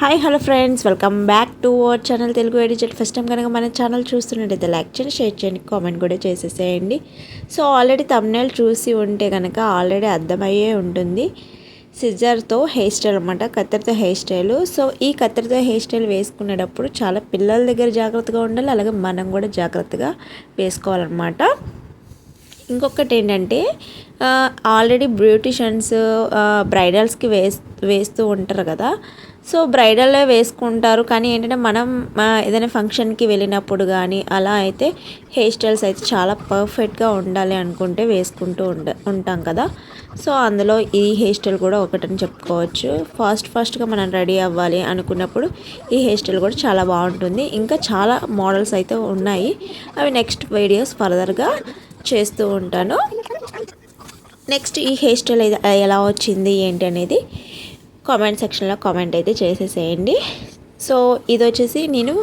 Hi hello friends welcome back to our channel Telugu ఎడిజెట్ first time కనుక మన channel చూస్తున్నట్టయితే like చేయండి share చేయండి కామెంట్ కూడా చేసేసేయండి. సో ఆల్రెడీ తమ్నేల్ చూసి ఉంటే కనుక ఆల్రెడీ అర్థమయ్యే ఉంటుంది. సిజర్తో హెయిర్ స్టైల్ అనమాట కత్తెరతో హెయిర్ స్టైల్ సో ఈ కత్తెరతో హెయిర్ స్టైల్ వేసుకునేటప్పుడు చాలా పిల్లల దగ్గర జాగ్రత్తగా ఉండాలి అలాగే మనం కూడా జాగ్రత్తగా వేసుకోవాలన్నమాట. ఇంకొకటి ఏంటంటే ఆల్రెడీ బ్యూటిషియన్స్ బ్రైడల్స్కి వేస్ వేస్తూ ఉంటారు కదా. సో బ్రైడల్లో వేసుకుంటారు. కానీ ఏంటంటే మనం ఏదైనా ఫంక్షన్కి వెళ్ళినప్పుడు కానీ అలా అయితే హెయిర్ స్టైల్స్ అయితే చాలా పర్ఫెక్ట్గా ఉండాలి అనుకుంటే వేసుకుంటూ ఉండ ఉంటాం కదా. సో అందులో ఈ హెయిర్ స్టైల్ కూడా ఒకటని చెప్పుకోవచ్చు. ఫాస్ట్ ఫాస్ట్గా మనం రెడీ అవ్వాలి అనుకున్నప్పుడు ఈ హెయిర్ స్టైల్ కూడా చాలా బాగుంటుంది. ఇంకా చాలా మోడల్స్ అయితే ఉన్నాయి. అవి నెక్స్ట్ వీడియోస్ ఫర్దర్గా చేస్తూ ఉంటాను. నెక్స్ట్ ఈ హెయిర్ స్టైల్ ఎలా వచ్చింది ఏంటి అనేది కామెంట్ సెక్షన్లో కామెంట్ అయితే చేసేసేయండి. సో ఇది వచ్చేసి నేను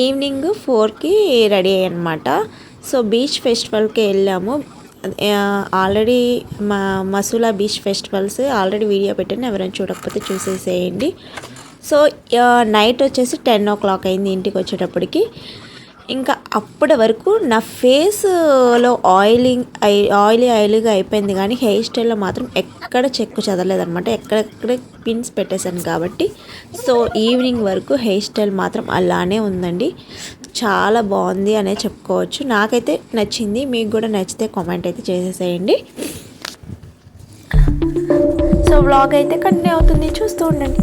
ఈవినింగ్ ఫోర్కి రెడీ అయ్యానమాట సో బీచ్ ఫెస్టివల్కి వెళ్ళాము. ఆల్రెడీ మా Masula beach festivals already video పెట్టాను ఎవరైనా చూడకపోతే చూసేసేయండి. సో నైట్ వచ్చేసి టెన్ ఓ క్లాక్ అయింది ఇంటికి వచ్చేటప్పటికి. ఇంకా అప్పటి వరకు నా ఫేస్లో ఆయిలింగ్ ఆయిలీ ఆయిలీగా అయిపోయింది. కానీ హెయిర్ స్టైల్లో మాత్రం ఎక్కడ చెక్కు చదవలేదనమాట ఎక్కడెక్కడ పిన్స్ పెట్టేశాను కాబట్టి. సో ఈవినింగ్ వరకు హెయిర్ స్టైల్ మాత్రం అలానే ఉందండి. చాలా బాగుంది అనే చెప్పుకోవచ్చు. నాకైతే నచ్చింది. మీకు కూడా నచ్చితే కామెంట్ అయితే చేసేసేయండి. సో వ్లాగ్ అయితే కంటిన్యూ అవుతుంది. చూస్తూ ఉండండి.